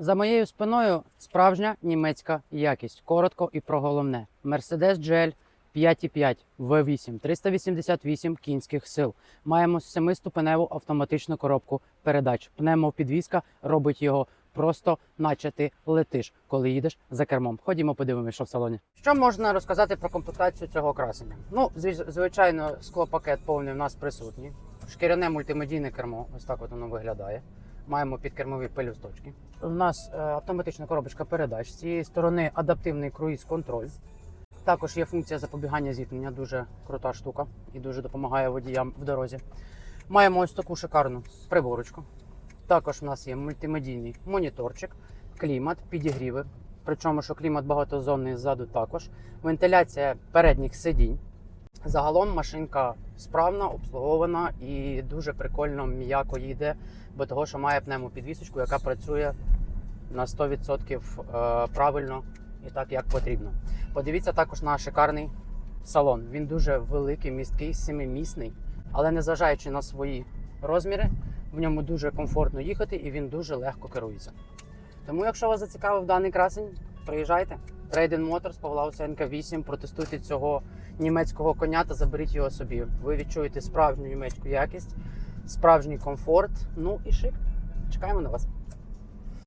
За моєю спиною справжня німецька якість. Коротко і про головне. Mercedes GL 5.5 V8 388 кінських сил. Маємо семиступеневу автоматичну коробку передач. Пневмопідвізка робить його просто, наче ти летиш, коли їдеш за кермом. Ходімо, подивимося, що в салоні. Що можна розказати про комплектацію цього красення? Ну, звичайно, склопакет повний в нас присутній. Шкіряне мультимедійне кермо, ось так от воно виглядає. Маємо підкермові пелюсточки. У нас е, автоматична коробочка передач. З цієї сторони адаптивний круїз-контроль. Також є функція запобігання зіткнення, дуже крута штука і дуже допомагає водіям в дорозі. Маємо ось таку шикарну приборочку. Також в нас є мультимедійний моніторчик, клімат, підігріви. Причому, що клімат багатозонний ззаду також. Вентиляція передніх сидінь. Загалом машинка справна, обслугована і дуже прикольно м'яко їде, бо того, що має пневмопідвісочку, яка працює на 100% е, правильно і так, як потрібно. Подивіться також на шикарний салон. Він дуже великий, місткий, семимісний, але незважаючи на свої розміри, в ньому дуже комфортно їхати і він дуже легко керується. Тому, якщо вас зацікавив даний красень, приїжджайте. Trade Motors, Павла Усенка 8, протестуйте цього німецького коня та заберіть його собі. Ви відчуєте справжню німецьку якість, справжній комфорт, ну і шик. Чекаємо на вас.